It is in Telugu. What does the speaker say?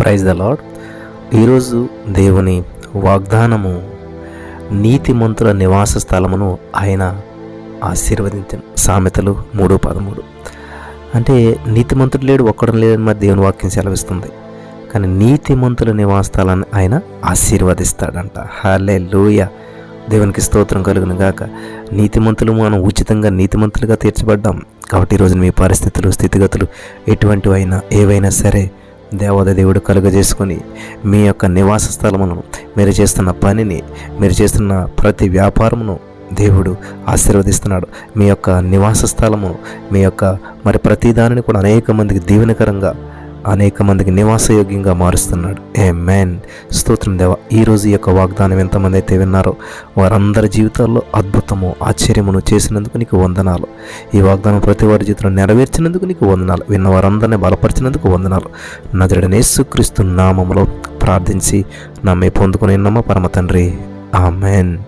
ప్రైజ్ ద లాడ్ ఈరోజు దేవుని వాగ్దానము నీతిమంతుల నివాస స్థలమును ఆయన ఆశీర్వదించను. సామెతలు మూడు పదమూడు. అంటే నీతిమంతుడు లేడు ఒక్కడం లేదని మరి దేవుని వాక్యం సెలవిస్తుంది. కానీ నీతిమంతుల నివాస స్థలాన్ని ఆయన ఆశీర్వదిస్తాడంట. హాలే లూయ దేవునికి స్తోత్రం కలుగును గాక. నీతిమంతులు మనం ఉచితంగా నీతిమంతులుగా తీర్చబడ్డాం. కాబట్టి ఈరోజు మీ పరిస్థితులు స్థితిగతులు ఎటువంటివైనా ఏవైనా సరే దేవాద దేవుడు కలుగజేసుకొని మీ యొక్క నివాస స్థలమును మీరు చేస్తున్న పనిని మీరు చేస్తున్న ప్రతి వ్యాపారమును దేవుడు ఆశీర్వదిస్తున్నాడు. మీ యొక్క నివాస స్థలము మీ యొక్క మరి ప్రతి దానిని కూడా అనేక మందికి దీవెనకరంగా అనేక మందికి నివాసయోగ్యంగా మారుస్తున్నాడు. ఏ మ్యాన్ స్తోత్రం దేవ. ఈరోజు ఈ యొక్క వాగ్దానం ఎంతమంది అయితే విన్నారో వారందరి జీవితాల్లో అద్భుతము ఆశ్చర్యమును చేసినందుకు నీకు వందనాలు. ఈ వాగ్దానం ప్రతి వారి జీవితంలో నెరవేర్చినందుకు నీకు వందనాలు. విన్న వారందరినీ బలపరిచినందుకు వందనాలు. నజరడనేసుక్రీస్తు నామములో ప్రార్థించి నమ్మే పొందుకుని నమ్మ పరమ తండ్రి. ఆమెన్